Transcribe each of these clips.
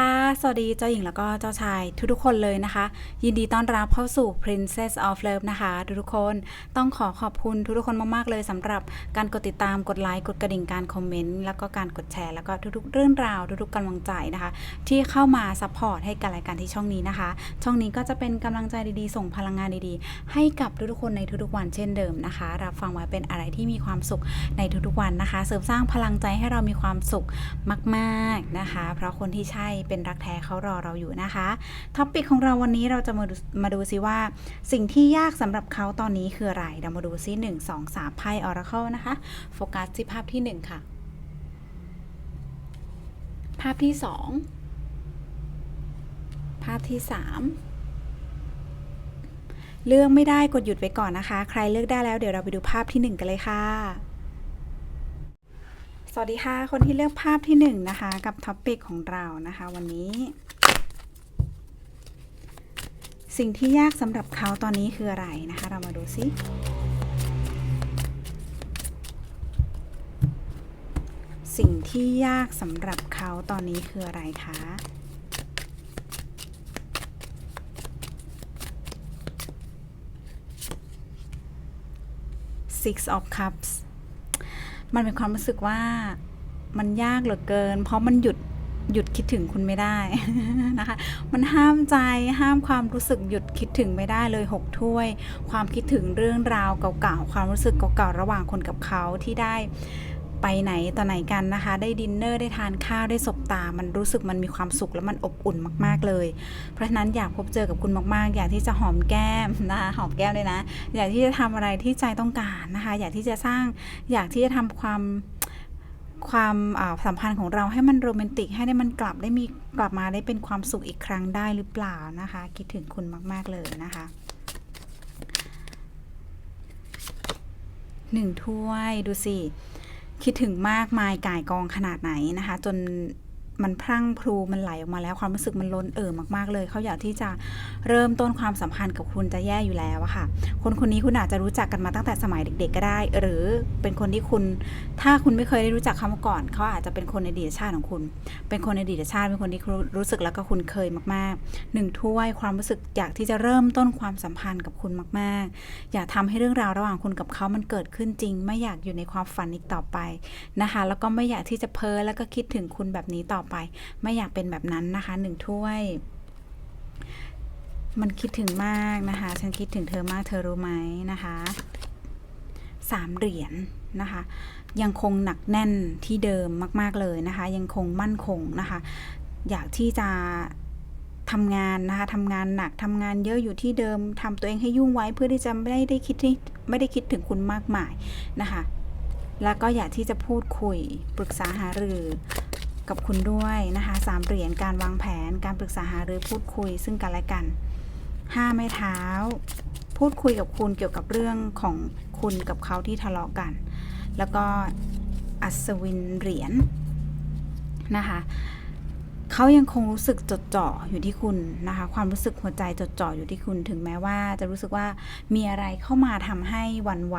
ดีค่ะ สวัสดีเจ้าหญิงแล้วก็เจ้าชายทุกๆคนเลยนะคะ ยินดีต้อนรับเข้าสู่ Princess of Love นะคะ ทุกๆคนต้องขอขอบคุณทุกๆคนมากๆเลยสำหรับการกดติดตามกดไลค์กดกระดิ่งการคอมเมนต์แล้วก็การกดแชร์แล้วก็ทุกๆ เรื่องราวทุกๆกำลังใจนะคะ ที่เข้ามาซัพพอร์ตให้กับรายการที่ช่องนี้นะคะ ช่องนี้ก็จะเป็นกำลังใจดีๆ ส่งพลังงานดีๆ ให้กับทุกๆคนในทุกๆวันเช่นเดิมนะคะ รับฟังไว้เป็นอะไรที่มีความสุขในทุกๆวันนะคะ เสริมสร้างพลังใจให้เรามีความสุขมาก ๆนะคะ เพราะคนที่ใช่เป็นรักแท้เขารอเราอยู่นะคะท็อปิกของเราวันนี้เราจะมาดูมาดูซิว่า สิ่งที่ยากสำหรับเขาตอนนี้คืออะไร เรามาดูซิหนึ่งสองสามไพ่ออราเคิลนะคะ โฟกัสที่ภาพที่หนึ่งค่ะ ภาพที่สองภาพที่สามเลือกไม่ได้กดหยุดไว้ก่อนนะคะ ใครเลือกได้แล้วเดี๋ยวเราไปดูภาพที่หนึ่งกันเลยค่ะ สวัสดีค่ะ คนที่เลือกภาพที่หนึ่งนะคะกับท็อปปิกของเรานะคะวันนี้ สิ่งที่ยากสำหรับเขาตอนนี้คืออะไรนะคะ เรามาดูซิสิ่งที่ยากสำหรับเขาตอนนี้คืออะไรคะ Six of Cups มันเป็นความรู้สึกว่ามันยากเหลือเกิน เพราะมันหยุดหยุดคิดถึงคุณไม่ได้นะคะ มันห้ามใจห้ามความรู้สึกหยุดคิดถึงไม่ได้เลยหกถ้วย ความคิดถึงเรื่องราวเก่าๆ ความรู้สึกเก่าๆ ระหว่างคนกับเขาที่ได้ ไปไหนต่อไหนกันนะคะ ได้ดินเนอร์ได้ทานข้าวได้สบตา มันรู้สึกมันมีความสุขแล้วมันอบอุ่นมาก ๆเลย เพราะฉะนั้นอยากพบเจอกับคุณมาก ๆ อยากที่จะหอมแก้มนะคะหอมแก้มเลยนะ อยากที่จะทำอะไรที่ใจต้องการนะคะ อยากที่จะสร้างอยากที่จะทำความความสัมพันธ์ของเราให้มันโรแมนติก ให้ได้มันกลับได้มีกลับมาได้เป็นความสุขอีกครั้งได้หรือเปล่านะคะ คิดถึงคุณมาก ๆ เลยนะคะหนึ่งถ้วยดูสิ คิดถึงมากมายก่ายกองขนาดไหนนะคะ จน มันพรั่งพรูมันไหลออกมาแล้วความรู้สึกมันล้นเอ่อมากๆเลย เขาอยากที่จะเริ่มต้นความสัมพันธ์กับคุณจะแย่อยู่แล้วอะค่ะ คนคนนี้คุณอาจจะรู้จักกันมาตั้งแต่สมัยเด็ก ๆ ก็ได้ หรือเป็นคนที่คุณถ้าคุณไม่เคยได้รู้จักเขามาก่อน เขาอาจจะเป็นคนในอดีตชาติของคุณ เป็นคนในอดีตชาติเป็นคนที่รู้รู้สึกแล้วก็คุณเคยมากๆหนึ่งถ้วยความรู้สึกอยากที่จะเริ่มต้นความสัมพันธ์กับคุณมาก ๆ อยากทำให้เรื่องราวระหว่างคุณกับเขามันเกิดขึ้นจริง ไม่อยากอยู่ในความฝันอีกต่อไปนะคะ แล้วก็ไม่อยากที่จะเพ้อแล้วก็คิดถึงคุณแบบนี้ต่อไป ไม่อยากเป็นแบบนั้นนะคะหนึ่งถ้วย มันคิดถึงมากนะคะ ฉันคิดถึงเธอมากเธอรู้ไหมนะคะสามเหรียญนะคะ ยังคงหนักแน่นที่เดิมมาก ๆเลยนะคะ ยังคงมั่นคงนะคะ อยากที่จะทำงานนะคะทำงานหนักทำงานเยอะอยู่ที่เดิมทำตัวเองให้ยุ่งไว้เพื่อที่จะไม่ได้คิดที่ไม่ได้คิดถึงคุณมากมายนะคะ แล้วก็อยากที่จะพูดคุยปรึกษาหารือ กับคุณด้วยนะคะสามเหรียญการวางแผนการปรึกษาหารือพูดคุยซึ่งกันและกันห้าไม้เท้า พูดคุยกับคุณเกี่ยวกับเรื่องของคุณกับเขาที่ทะเลาะกัน แล้วก็อัศวินเหรียญนะคะ เขายังคงรู้สึกจดจ่ออยู่ที่คุณนะคะ ความรู้สึกหัวใจจดจ่ออยู่ที่คุณ ถึงแม้ว่าจะรู้สึกว่ามีอะไรเข้ามาทำให้วันไหว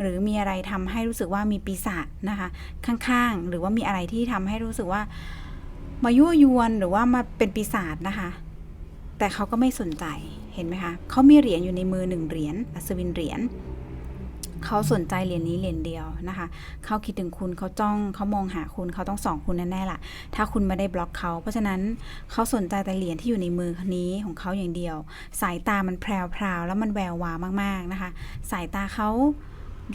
หรือมีอะไรทำให้รู้สึกว่ามีปีศาจนะคะ ข้างๆ หรือว่ามีอะไรที่ทำให้รู้สึกว่ามายั่วยวนหรือว่ามาเป็นปีศาจนะคะ แต่เขาก็ไม่สนใจเห็นไหมคะเขามีเหรียญอยู่ในมือหนึ่งเหรียญอัศวินเหรียญ เขาสนใจเหรียญนี้เหรียญเดียวนะคะ เขาคิดถึงคุณเขาจ้องเขามองหาคุณเขาต้องส่องคุณแน่ๆล่ะ ถ้าคุณไม่ได้บล็อกเขา เพราะฉะนั้นเขาสนใจแต่เหรียญที่อยู่ในมือนี้ของเขาอย่างเดียว สายตามันแพรวๆแล้วมันแวววามากๆนะคะ สายตาเขา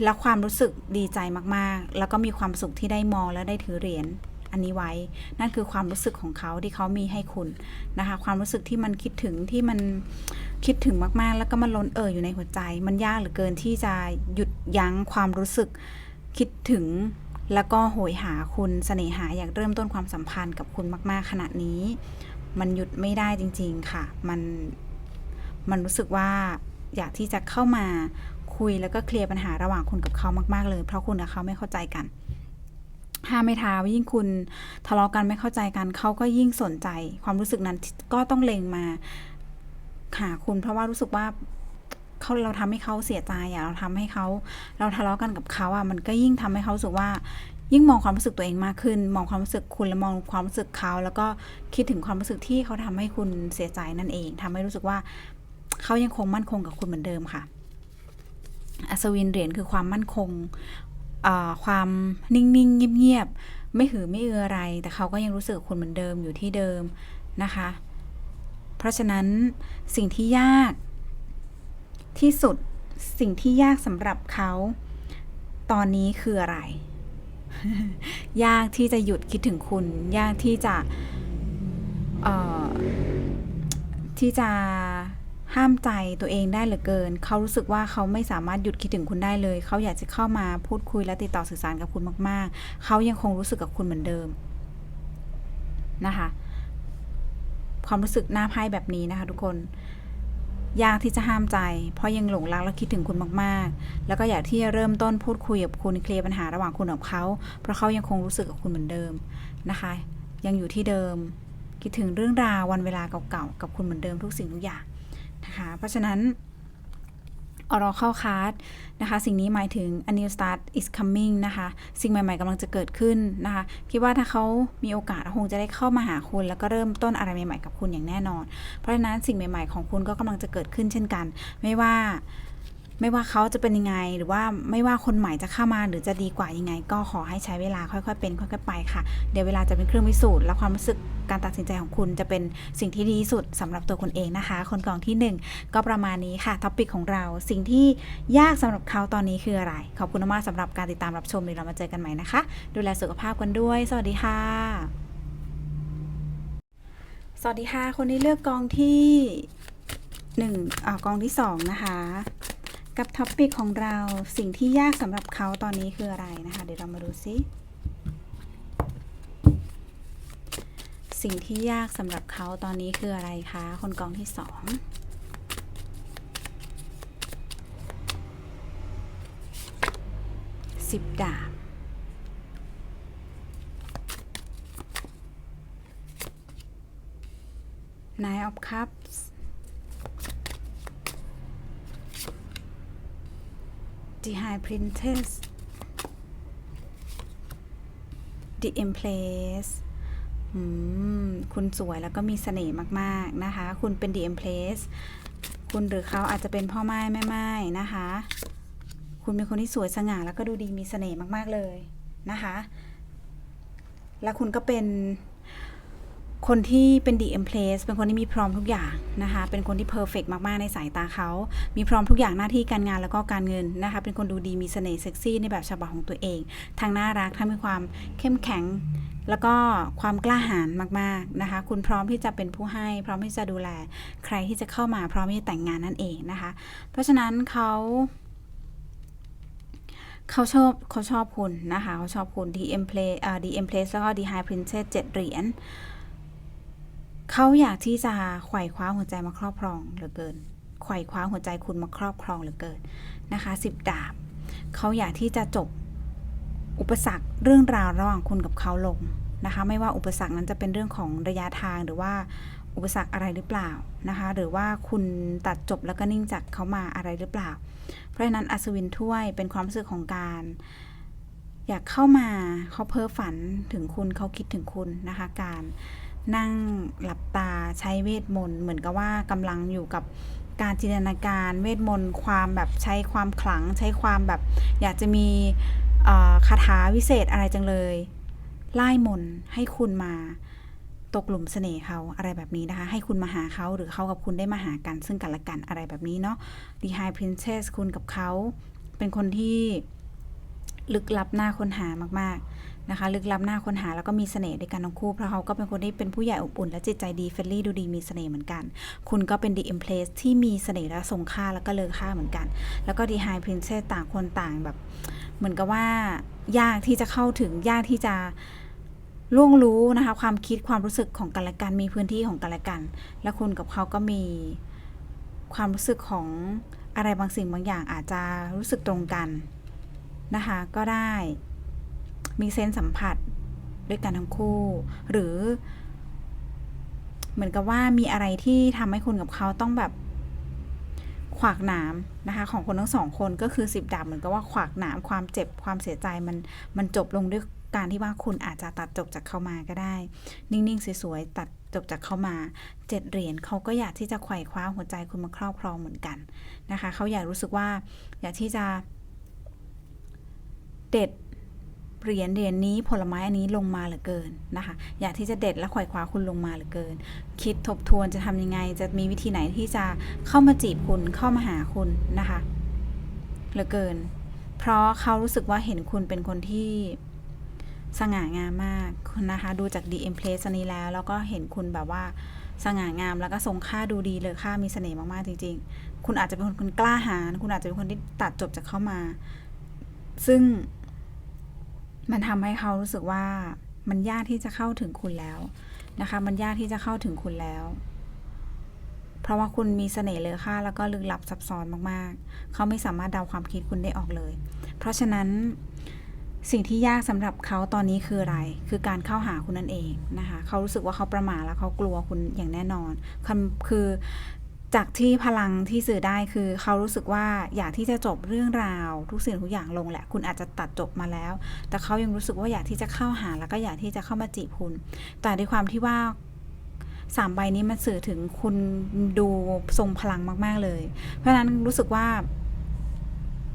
และความรู้สึกดีใจมากๆ แล้วก็มีความสุขที่ได้มองและได้ถือเหรียญอันนี้ไว้ นั่นคือความรู้สึกของเขาที่เขามีให้คุณนะคะ ความรู้สึกที่มันคิดถึงที่มัน คิดถึงมากๆ แล้วก็มันล้นเอ่ออยู่ในหัวใจ มันยากเหลือเกินที่จะหยุดยั้งความรู้สึก คิดถึงแล้วก็โหยหาคุณเสน่หาอยากเริ่มต้นความสัมพันธ์กับคุณมาก ๆ ขณะนี้ มันหยุดไม่ได้จริง ๆ ค่ะ มันมันรู้สึกว่าอยากที่จะเข้ามาคุยแล้วก็เคลียร์ปัญหาระหว่างคุณกับเขามากๆเลย เพราะคุณกับเขาไม่เข้าใจกันห้ามไม่ท้ายิ่งคุณทะเลาะกันไม่เข้าใจกันเขาก็ยิ่งสนใจ ความรู้สึกนั้นก็ต้องเล็งมา หาคุณเพราะว่ารู้สึกว่าเขาเราทำให้เขาเสียใจอะเราทำให้เขาเราทะเลาะกันกับเขาอะมันก็ยิ่งทำให้เขาสึกว่า ยิ่งมองความรู้สึกตัวเองมากขึ้น มองความรู้สึกคุณและมองความรู้สึกเขาแล้วก็คิดถึงความรู้สึกที่เขาทำให้คุณเสียใจนั่นเองทำให้รู้สึกว่าเขายังคงมั่นคงกับคุณเหมือนเดิมค่ะ อัศวินเหรียญคือความมั่นคงความนิ่งๆเงียบๆไม่หือไม่อืออะไร แต่เขาก็ยังรู้สึกคุณเหมือนเดิมอยู่ที่เดิมนะคะ ราะฉะนั้นสิ่งที่ยาก ที่สุดสิ่งที่ยากสำหรับเขา ตอนนี้คืออะไร ยากที่จะหยุดคิดถึงคุณ ยากที่จะที่จะห้ามใจตัวเองได้เหลือเกิน เขารู้สึกว่าเขาไม่สามารถหยุดคิดถึงคุณได้เลย เขาอยากจะเข้ามาพูดคุยและติดต่อสื่อสารกับคุณมาก ๆ เขายังคงรู้สึกกับคุณเหมือนเดิมนะคะ ความรู้สึกหน้าไพ่แบบนี้นะคะ ทุกคน ยากที่จะห้ามใจ เพราะยังหลงรักและคิดถึงคุณมากๆ แล้วก็อยากที่จะเริ่มต้นพูดคุยกับคุณเคลียร์ปัญหาระหว่างคุณกับเขาเพราะเขายังคงรู้สึกกับคุณเหมือนเดิมนะคะ ยังอยู่ที่เดิม คิดถึงเรื่องราววันเวลาเก่าๆกับคุณเหมือนเดิมทุกสิ่งทุกอย่างนะคะ เพราะฉะนั้น Oracle Card นะคะ สิ่งนี้หมายถึง a new start is coming นะคะ สิ่งใหม่ๆกำลังจะเกิดขึ้นนะคะ คิดว่าถ้าเขามีโอกาสคงจะได้เข้ามาหาคุณ แล้วก็เริ่มต้นอะไรใหม่ๆกับคุณอย่างแน่นอน เพราะฉะนั้นสิ่งใหม่ๆของคุณก็กำลังจะเกิดขึ้นเช่นกัน ไม่ว่า ไม่ว่าเขาจะเป็นยังไง หรือว่าไม่ว่าคนใหม่จะเข้ามาหรือจะดีกว่ายังไง ก็ขอให้ใช้เวลาค่อยๆเป็นค่อยๆไปค่ะ เดี๋ยวเวลาจะเป็นเครื่องพิสูจน์และความรู้สึกการตัดสินใจของคุณจะเป็นสิ่งที่ดีที่สุดสำหรับตัวคุณเองนะคะ คนกองที่ 1 ก็ประมาณนี้ค่ะท็อปิกของเรา สิ่งที่ยากสำหรับเขาตอนนี้คืออะไร ขอบคุณมากสำหรับการติดตามรับชมเดี๋ยวเรามาเจอกันใหม่นะคะ ดูแลสุขภาพกันด้วย สวัสดีค่ะ สวัสดีค่ะ คนที่เลือกกองที่หนึ่งอ่ากองที่สองนะคะ กับท็อปปิกของเราสิ่งที่ยากสำหรับเขาตอนนี้คืออะไรนะคะ เดี๋ยวเรามาดูซิสิ่งที่ยากสำหรับเขาตอนนี้คืออะไรคะ คนกองที่สองสิบดาบ Nine of Cups The High Princess The Empress คุณสวยแล้วก็มีเสน่ห์มาก ๆ นะคะ คุณเป็น The Empress คุณหรือเขาอาจจะเป็นพ่อไม้แม่ไม้นะคะ คุณเป็นคนที่สวยสง่าแล้วก็ดูดีมีเสน่ห์มาก ๆ เลยนะคะ แล้วคุณก็เป็น คนที่เป็น the em place เป็นคนที่มีพร้อมทุกอย่างนะคะ เป็นคนที่ perfect มากๆในสายตาเขา มีพร้อมทุกอย่างหน้าที่การงานแล้วก็การเงินนะคะ เป็นคนดูดีมีเสน่ห์เซ็กซี่ในแบบฉบับของตัวเองทั้งน่ารักทั้งมีความเข้มแข็ง แล้วก็ความกล้าหาญมากๆนะคะ คุณพร้อมที่จะเป็นผู้ให้ พร้อมที่จะดูแล ใครที่จะเข้ามาพร้อมที่จะแต่งงานนั่นเองนะคะ เพราะฉะนั้นเขาเขาชอบเขาชอบคุณนะคะ เขาชอบคุณ the em place อ่า the em place แล้วก็ the high princess เจ็ดเหรียญ เขาอยากที่จะไขว่คว้าหัวใจมาครอบครองเหลือเกินไขว่คว้าหัวใจคุณมาครอบครองเหลือเกินนะคะสิบดาบเขาอยากที่จะจบอุปสรรคเรื่องราวระหว่างคุณกับเขาลงนะคะ ไม่ว่าอุปสรรคนั้นจะเป็นเรื่องของระยะทางหรือว่าอุปสรรคอะไรหรือเปล่านะคะ หรือว่าคุณตัดจบแล้วก็นิ่งจากเขามาอะไรหรือเปล่า เพราะฉะนั้นอัศวินถ้วยเป็นความรู้สึกของการ อยากเข้ามาเขาเพ้อฝันถึงคุณเขาคิดถึงคุณนะคะการ นั่งหลับตาใช้เวทมนต์เหมือนกับว่ากำลังอยู่กับการจินตนาการเวทมนต์ความแบบใช้ความขลัง ใช้ความแบบ อยากจะมีคาถาวิเศษอะไรจังเลยไล่มนต์ให้คุณมาตกหลุมเสน่ห์เขาอะไรแบบนี้นะคะ ให้คุณมาหาเขาหรือเขากับคุณได้มาหากันซึ่งกันและกันอะไรแบบนี้เนาะ The High Princess คุณกับเขาเป็นคนที่ ลึกลับหน้าค้นหามากๆนะคะ ลึกลับหน้าค้นหาแล้วก็มีเสน่ห์ด้วยกันทั้งคู่เพราะเขาก็เป็นคนที่เป็นผู้ใหญ่อบอุ่นและจิตใจดีเฟรนลี่ดูดีมีเสน่ห์เหมือนกัน คุณก็เป็น The Empress ที่มีเสน่ห์และทรงค่าแล้วก็เลอค่าเหมือนกัน แล้วก็ The High Princess ต่างคนต่างแบบ เหมือนกับว่ายากที่จะเข้าถึงยากที่จะล่วงรู้นะคะ ความคิดความรู้สึกของกันและกันมีพื้นที่ของกันและกัน และคุณกับเขาก็มีความรู้สึกของอะไรบางสิ่งบางอย่างอาจจะรู้สึกตรงกัน นะคะก็ได้ มีเซนส์สัมผัสด้วยกันทั้งคู่ หรือ เหมือนกับว่ามีอะไรที่ทำให้คุณกับเขาต้องแบบขวากหนามนะคะ ของคนทั้งสองคนก็คือสิบดาบเหมือนกับว่าขวากหนามความเจ็บความเสียใจมันมันจบลงด้วยการที่ว่าคุณอาจจะตัดจบจากเขามาก็ได้ นิ่งๆสวยๆตัดจบจากเขามาเจ็ดเหรียญเขาก็อยากที่จะไขว่คว้าหัวใจคุณมาครอบครองเหมือนกันนะคะเขาอยากรู้สึกว่าอยากที่จะ เด็ดเหรียญเหรียญนี้ผลไม้อันนี้ลงมาเหลือเกินนะคะ อยากที่จะเด็ดและไขว่คว้าคุณลงมาเหลือเกิน คิดทบทวนจะทำยังไง จะมีวิธีไหนที่จะเข้ามาจีบคุณเข้ามาหาคุณนะคะเหลือเกิน เพราะเขารู้สึกว่าเห็นคุณเป็นคนที่สง่างามมากนะคะ ดูจาก DM Place อันนี้แล้ว แล้วก็เห็นคุณแบบว่าสง่างามแล้วก็ทรงค่าดูดีเลยค่ามีเสน่ห์มาก ๆ จริง ๆ คุณอาจจะเป็นคนกล้าหาญคุณอาจจะเป็นคนที่ตัดจบจากเข้ามา ซึ่ง มันทำให้เขารู้สึกว่ามันยากที่จะเข้าถึงคุณแล้วนะคะ มันยากที่จะเข้าถึงคุณแล้ว เพราะว่าคุณมีเสน่ห์เลอค่าแล้วก็ลึกลับซับซ้อนมากๆ เขาไม่สามารถเดาความคิดคุณได้ออกเลย เพราะฉะนั้นสิ่งที่ยากสำหรับเขาตอนนี้คืออะไร คือการเข้าหาคุณนั่นเองนะคะ เขารู้สึกว่าเขาประม่าแล้วเขากลัวคุณอย่างแน่นอนคคือ จากที่พลังที่สื่อได้คือเขารู้สึกว่าอยากที่จะจบเรื่องราว ทุกสิ่งทุกอย่างลงแหละ คุณอาจจะตัดจบมาแล้ว แต่เขายังรู้สึกว่าอยากที่จะเข้าหาแล้วก็อยากที่จะเข้ามาจีบคุณ แต่ด้วยความที่ว่าสามใบนี้มันสื่อถึงคุณดูทรงพลังมาก ๆเลย เพราะฉะนั้นรู้สึกว่า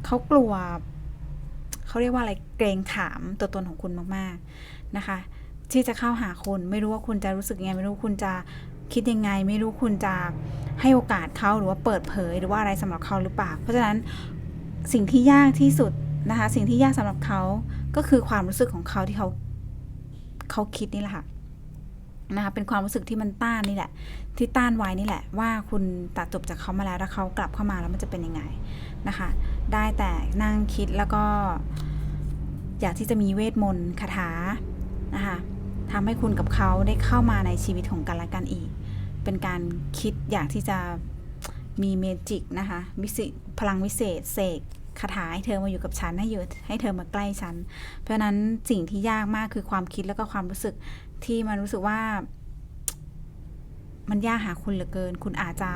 เขากลัวเขาเรียกว่าอะไรเกรงขามตัวตนของคุณมาก ๆนะคะ ที่จะเข้าหาคุณไม่รู้ว่าคุณจะรู้สึกยังไงไม่รู้คุณจะ คิดยังไงไม่รู้คุณจะให้โอกาสเขาหรือว่าเปิดเผยหรือว่าอะไรสำหรับเขาหรือเปล่า เพราะฉะนั้นสิ่งที่ยากที่สุดนะคะ สิ่งที่ยากสำหรับเขาก็คือความรู้สึกของเขาที่เขาเขาคิดนี่แหละค่ะนะคะเป็นความรู้สึกที่มันต้านนี่แหละ ที่ต้านไว้นี่แหละ ว่าคุณตัดจบจากเขามาแล้วแล้วเขากลับเข้ามาแล้วมันจะเป็นยังไงนะคะ ได้แต่นั่งคิดแล้วก็ อยากที่จะมีเวทมนต์คาถานะคะทำให้คุณกับเขาได้เข้ามาในชีวิตของกันและกันอีก เป็นการคิดอยากที่จะมีเมจิกนะคะวิสิพลังวิเศษเสกคาถาให้เธอมาอยู่กับฉันให้อยู่ให้เธอมาใกล้ฉัน เพราะฉะนั้นสิ่งที่ยากมากคือความคิดแล้วก็ความรู้สึกที่มันรู้สึกว่า มันยากหาคุณเหลือเกิน คุณอาจจะ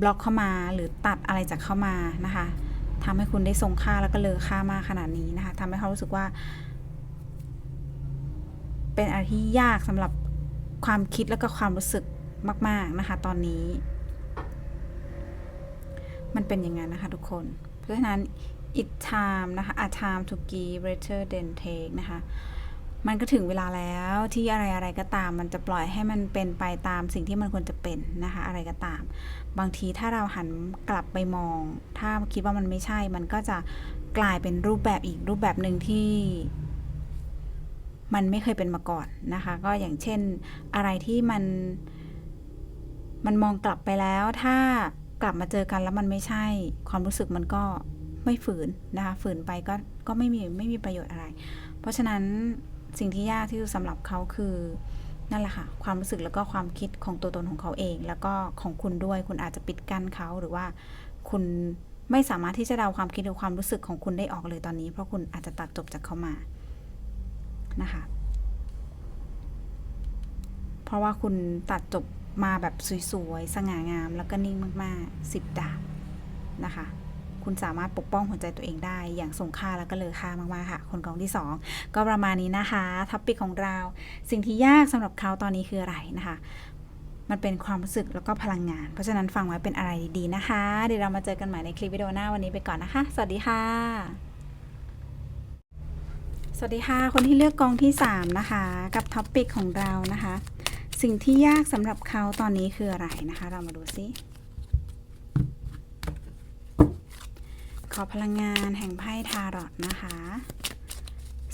บล็อกเข้ามาหรือตัดอะไรจากเข้ามานะคะทำให้คุณได้ทรงค่าแล้วก็เลอค่ามากขนาดนี้นะคะทำให้เขารู้สึกว่า เป็นอะไรที่ยากสำหรับความคิดแล้วก็ความรู้สึก มาก ๆ นะคะ ตอนนี้ มันเป็นอย่างนั้นนะคะทุกคน เพราะฉะนั้น it time นะคะ a time to give better than take นะคะ มันก็ถึงเวลาแล้วที่อะไรอะไรก็ตาม มันจะปล่อยให้มันเป็นไปตามสิ่งที่มันควรจะเป็นนะคะ อะไรก็ตาม บางทีถ้าเราหันกลับไปมอง ถ้าคิดว่ามันไม่ใช่ มันก็จะกลายเป็นรูปแบบอีกรูปแบบหนึ่งที่มันไม่เคยเป็นมาก่อนนะคะ ก็อย่างเช่นอะไรที่มัน มันมองกลับไปแล้วถ้ากลับมาเจอกันแล้วมันไม่ใช่ ความรู้สึกมันก็ไม่ฝืนนะคะฝืนไปก็ก็ไม่มีไม่มีประโยชน์อะไร เพราะฉะนั้นสิ่งที่ยากที่สุดสำหรับเขาคือนั่นแหละค่ะ ความรู้สึกแล้วก็ความคิดของตัวตนของเขาเอง แล้วก็ของคุณด้วยคุณอาจจะปิดกั้นเขาหรือว่าคุณไม่สามารถที่จะเดาความคิดหรือความรู้สึกของคุณได้ออกเลยตอนนี้ เพราะคุณอาจจะตัดจบจากเขามานะคะ เพราะว่าคุณตัดจบ มาแบบสวยๆ สง่างาม แล้วก็นิ่งมากๆสิบดาบนะคะ คุณสามารถปกป้องหัวใจตัวเองได้ อย่างทรงค่าแล้วก็เลอค่ามากๆค่ะ คนกองที่ 2 ก็ประมาณนี้นะคะท็อปิกของเรา สิ่งที่ยากสำหรับเขาตอนนี้คืออะไรนะคะมันเป็นความรู้สึกแล้วก็พลังงาน เพราะฉะนั้นฟังไว้เป็นอะไรดีๆนะคะ เดี๋ยวเรามาเจอกันใหม่ในคลิปวิดีโอหน้าวันนี้ไปก่อนนะคะ สวัสดีค่ะ สวัสดีค่ะ คนที่เลือกกองที่ 3 นะคะ กับท็อปิกของเรานะคะ สิ่งที่ยากสำหรับเขาตอนนี้คืออะไรนะคะ เรามาดูซิ ขอพลังงานแห่งไพ่ทารอตนะคะ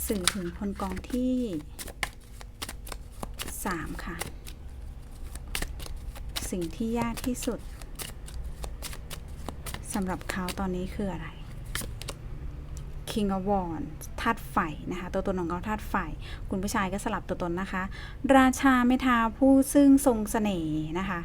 สื่อถึงคนกองที่ 3 ค่ะ สิ่งที่ยากที่สุดสำหรับเขาตอนนี้คืออะไร King of Wands ธาตุไฟนะคะ ตัวตนของเขาธาตุไฟ คุณผู้ชายก็สลับตัวตนนะคะ ราชาเมทาผู้ซึ่งทรงเสน่ห์นะคะ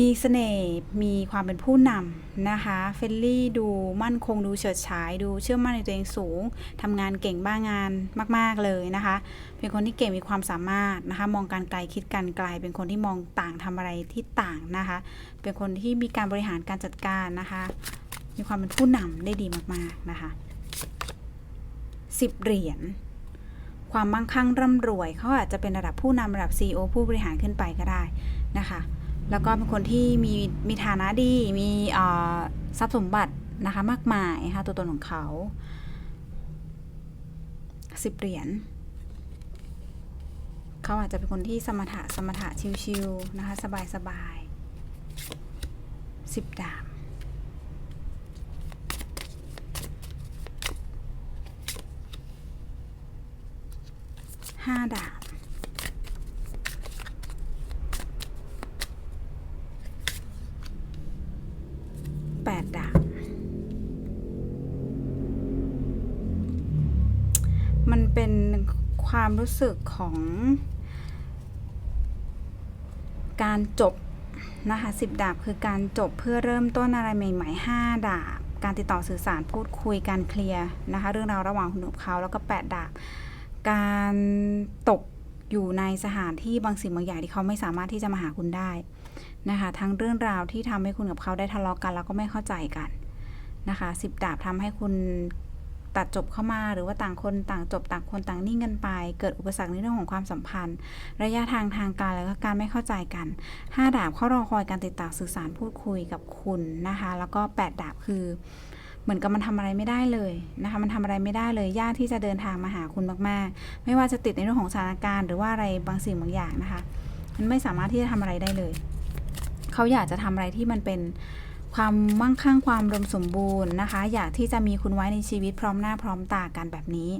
มีเสน่ห์มีความเป็นผู้นำนะคะ เฟลลี่ดูมั่นคงดูเฉิดฉายดูเชื่อมั่นในตัวเองสูงทำงานเก่งบ้างานมาก ๆ เลยนะคะ เป็นคนที่เก่งมีความสามารถนะคะ มองการไกลคิดการไกล เป็นคนที่มองต่างทำอะไรที่ต่างนะคะ เป็นคนที่มีการบริหารการจัดการนะคะ มีความเป็นผู้นำได้ดีมากๆนะคะสิบเหรียญความมั่งคั่งร่ำรวยเขาอาจจะเป็นระดับผู้นำระดับ CEO ผู้บริหารขึ้นไปก็ได้นะคะแล้วก็เป็นคนที่มีมีฐานะดีมีอ่อทรัพย์สมบัตินะคะมากมายนะคะตัวตนของเขาสิบเหรียญเขาอาจจะเป็นคนที่สมถะสมถะชิวๆนะคะสบายสบายสิบดาบ ห้าดาบแปดดาบมันเป็นความรู้สึกของการจบนะคะสิบดาบคือการจบเพื่อเริ่มต้นอะไรใหม่ๆห้าดาบ การติดต่อสื่อสารพูดคุยการเคลียร์นะคะ เรื่องราวระหว่างคุณกับเขาแล้วก็แปดดาบ การตกอยู่ในสถานที่บางสิ่งบางอย่างที่เขาไม่สามารถที่จะมาหาคุณได้นะคะ ทั้งเรื่องราวที่ทำให้คุณกับเขาได้ทะเลาะกัน แล้วก็ไม่เข้าใจกันนะคะสิบดาบทำให้คุณตัดจบเข้ามาหรือว่าต่างคนต่างจบต่างคนต่างนิ่งกันไป เกิดอุปสรรคในเรื่องของความสัมพันธ์ ระยะทางทางการแล้วก็การไม่เข้าใจกันห้าดาบเขารอคอยการติดต่อสื่อสารพูดคุยกับคุณนะคะ แล้วก็แปดดาบคือ เหมือนกับมันทำอะไรไม่ได้เลยนะคะมันทำอะไรไม่ได้เลยยากที่จะเดินทางมาหาคุณมากๆ ไม่ว่าจะติดในเรื่องของสถานการณ์หรือว่าอะไรบางสิ่งบางอย่างนะคะ มันไม่สามารถที่จะทำอะไรได้เลย เขาอยากจะทำอะไรที่มันเป็นความมั่งคั่งความรวมสมบูรณ์นะคะ อยากที่จะมีคุณไว้ในชีวิตพร้อมหน้าพร้อมตากันแบบนี้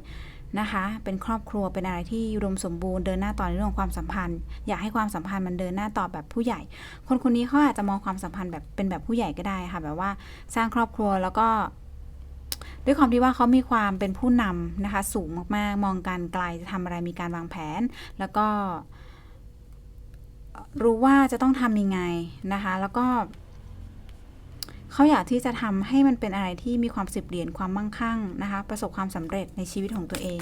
นะคะ เป็นครอบครัวเป็นอะไรที่รวมสมบูรณ์เดินหน้าต่อในเรื่องของความสัมพันธ์ อยากให้ความสัมพันธ์มันเดินหน้าต่อแบบผู้ใหญ่ คนคนนี้เขาอาจจะมองความสัมพันธ์แบบเป็นแบบผู้ใหญ่ก็ได้ค่ะ แบบว่าสร้างครอบครัวแล้วก็ด้วยความที่ว่าเขามีความเป็นผู้นำนะคะ สูงมากๆ มองการไกลจะทำอะไรมีการวางแผน แล้วก็ รู้ว่าจะต้องทำยังไงนะคะ แล้วก็ เขาอยากที่จะทำให้มันเป็นอะไรที่มีความสิบเหรียญความมั่งคั่งนะคะ ประสบความสำเร็จในชีวิตของตัวเอง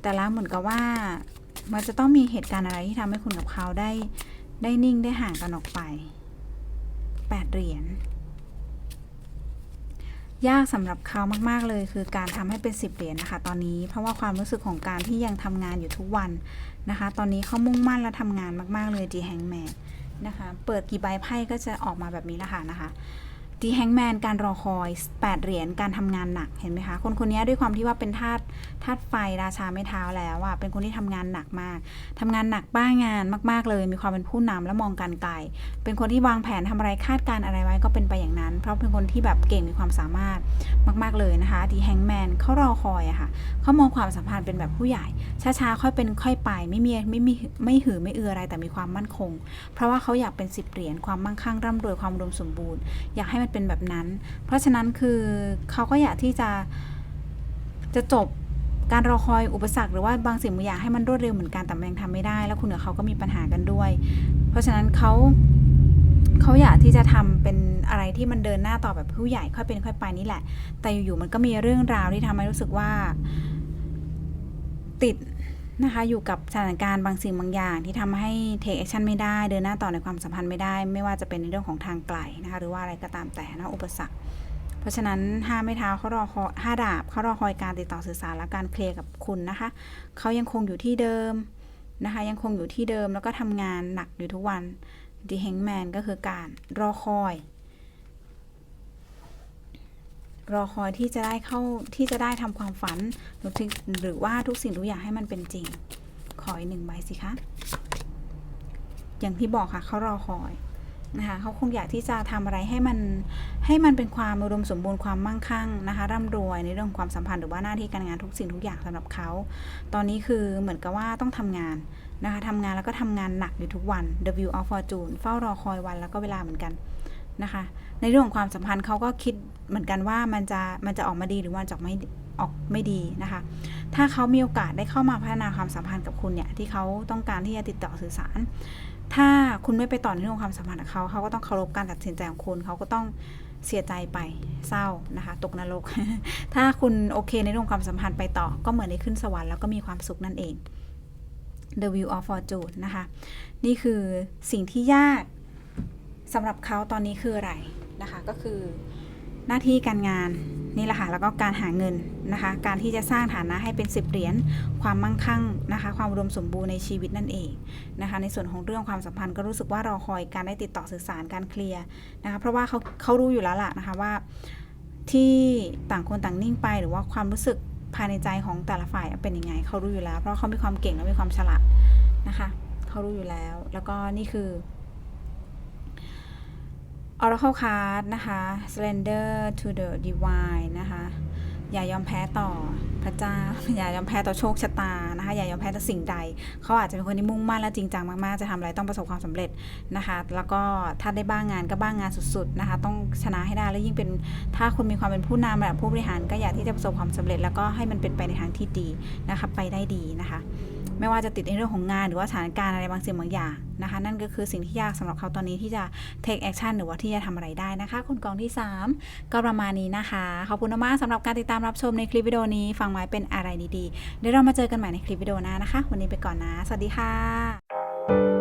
แต่แล้วเหมือนกับว่ามันจะต้องมีเหตุการณ์อะไรที่ทำให้คุณกับเขาได้ได้นิ่งได้ห่างกันออกไปแปดเหรียญยากสำหรับเขามากๆเลยคือการทำให้เป็นสิบเหรียญนะคะ ตอนนี้เพราะว่าความรู้สึกของการที่ยังทำงานอยู่ทุกวันนะคะ ตอนนี้เขามุ่งมั่นและทำงานมากๆเลยดีแฮงแมนนะคะ เปิดกี่ใบไพ่ก็จะออกมาแบบนี้ละค่ะนะคะ ดีแฮงแมนการรอคอย 8 เหรียญการทำงานหนักเห็นไหมคะ คนคนนี้ด้วยความที่ว่าเป็นธาตุธาตุไฟราชาไม่เท้าแล้วอะเป็นคนที่ทำงานหนักมากทำงานหนักบ้างานมาก ๆ เลย มีความเป็นผู้นำและมองการไกล เป็นคนที่วางแผนทำอะไรคาดการอะไรไว้ก็เป็นไปอย่างนั้น เพราะเป็นคนที่แบบเก่งมีความสามารถมาก ๆ เลยนะคะดีแฮงแมนเขารอคอยอะค่ะเขามองความสัมพันธ์เป็นแบบผู้ใหญ่ช้าๆค่อยเป็นค่อยไปไม่มีไม่มีไม่หือไม่เอืออะไรแต่มีความมั่นคง เพราะว่าเขาอยากเป็นสิบเหรียญความมั่งคั่งร่ำรวยความอุดมสมบูรณ์อยากให้มันเป็นแบบนั้น เพราะฉะนั้นคือเขาก็อยากที่จะจะจบการรอคอยอุปสรรคหรือว่าบางสิ่งบางอย่างให้มันรวดเร็วเหมือนกันแต่มันยังทำไม่ได้ แล้วคุณกับเขาก็มีปัญหากันด้วย เพราะฉะนั้นเขาเขาอยากที่จะทำเป็นอะไรที่มันเดินหน้าต่อแบบผู้ใหญ่ค่อยเป็นค่อยไปนี่แหละ แต่อยู่ๆมันก็มีเรื่องราวที่ทำให้รู้สึกว่าติด นะคะ อยู่กับสถานการณ์บางสิ่งบางอย่าง ที่ทำให้ take action ไม่ได้เดินหน้าต่อในความสัมพันธ์ไม่ได้ ไม่ว่าจะเป็นในเรื่องของทางไกลนะคะ หรือว่าอะไรก็ตามแต่นะอุปสรรค เพราะฉะนั้นห้าไม่เท้าเขารอคอยห้าดาบเขารอคอยการติดต่อสื่อสารและการเคลียร์กับคุณนะคะเขายังคงอยู่ที่เดิมนะคะ ยังคงอยู่ที่เดิมแล้วก็ทำงานหนักอยู่ทุกวัน The Hangman ก็คือการรอคอย รอคอยที่จะได้เข้าที่จะได้ทำความฝันหรือหรือว่าทุกสิ่งทุกอย่างให้มันเป็นจริง ขออีกหนึ่งใบสิคะอย่างที่บอกค่ะเขารอคอยนะคะเขาคงอยากที่จะทำอะไรให้มันให้มันเป็นความอุดมสมบูรณ์ความมั่งคั่งนะคะร่ำรวยในเรื่องของความสัมพันธ์หรือว่าหน้าที่การงานทุกสิ่งทุกอย่างสำหรับเขา ตอนนี้คือเหมือนกับว่าต้องทำงานนะคะทำงานแล้วก็ทำงานหนักอยู่ทุกวัน The View of Fortune เฝ้ารอคอยวันแล้วก็เวลาเหมือนกัน นะคะ ในเรื่องของความสัมพันธ์เขาก็คิดเหมือนกันว่ามันจะมันจะออกมาดีหรือว่าจะออกไม่ออกไม่ดีนะคะ ถ้าเขามีโอกาสได้เข้ามาพัฒนาความสัมพันธ์กับคุณเนี่ยที่เขาต้องการที่จะติดต่อสื่อสาร ถ้าคุณไม่ไปต่อในเรื่องความสัมพันธ์กับเขาเขาก็ต้องเคารพการตัดสินใจของคุณเขาก็ต้องเสียใจไปเศร้านะคะตกนรก ถ้าคุณโอเคในเรื่องของความสัมพันธ์ไปต่อ ก็เหมือนได้ขึ้นสวรรค์แล้วก็มีความสุขนั่นเอง The View of Fortune นะคะ นี่คือสิ่งที่ยาก สำหรับเขาตอนนี้คืออะไรนะคะ ก็คือหน้าที่การงานนี่แหละค่ะแล้วก็การหาเงินนะคะ การที่จะสร้างฐานะให้เป็นสิบเหรียญความมั่งคั่งนะคะ ความอุดมสมบูรณ์ในชีวิตนั่นเองนะคะ ในส่วนของเรื่องความสัมพันธ์ก็รู้สึกว่ารอคอยการได้ติดต่อสื่อสารการเคลียร์นะคะ เพราะว่าเขาเขารู้อยู่แล้วล่ะนะคะว่าที่ต่างคนต่างนิ่งไปหรือว่าความรู้สึกภายในใจของแต่ละฝ่ายเป็นยังไงเขารู้อยู่แล้ว เพราะเขามีความเก่งและมีความฉลาดนะคะเขารู้อยู่แล้ว แล้วก็นี่คือ Oracle Card นะคะ Surrender to the Divine นะคะ อย่ายอมแพ้ต่อพระเจ้า อย่ายอมแพ้ต่อโชคชะตานะคะ อย่ายอมแพ้ต่อสิ่งใด เขาอาจจะเป็นคนที่มุ่งมั่นและจริงจังมากๆ จะทำอะไรต้องประสบความสำเร็จนะคะ แล้วก็ถ้าได้บ้างงานก็บ้างงานสุดๆนะคะ ต้องชนะให้ได้ แล้วยิ่งเป็นถ้าคุณมีความเป็นผู้นำแบบผู้บริหารก็อยากที่จะประสบความสำเร็จ แล้วก็ให้มันเป็นไปในทางที่ดีนะคะ ไปได้ดีนะคะ ไม่ว่าจะติดในเรื่องของงานหรือว่าสถานการณ์อะไรบางสิ่งบางอย่างนะคะ นั่นก็คือสิ่งที่ยากสำหรับเขาตอนนี้ที่จะ take action หรือว่าที่จะทำอะไรได้นะคะคุณกองที่ 3 ก็ประมาณนี้นะคะ ขอบคุณมากสำหรับการติดตามรับชมในคลิปวิดีโอนี้ ฟังไว้เป็นอะไรดีๆเดี๋ยวเรามาเจอกันใหม่ในคลิปวิดีโอหน้านะคะ วันนี้ไปก่อนนะ สวัสดีค่ะ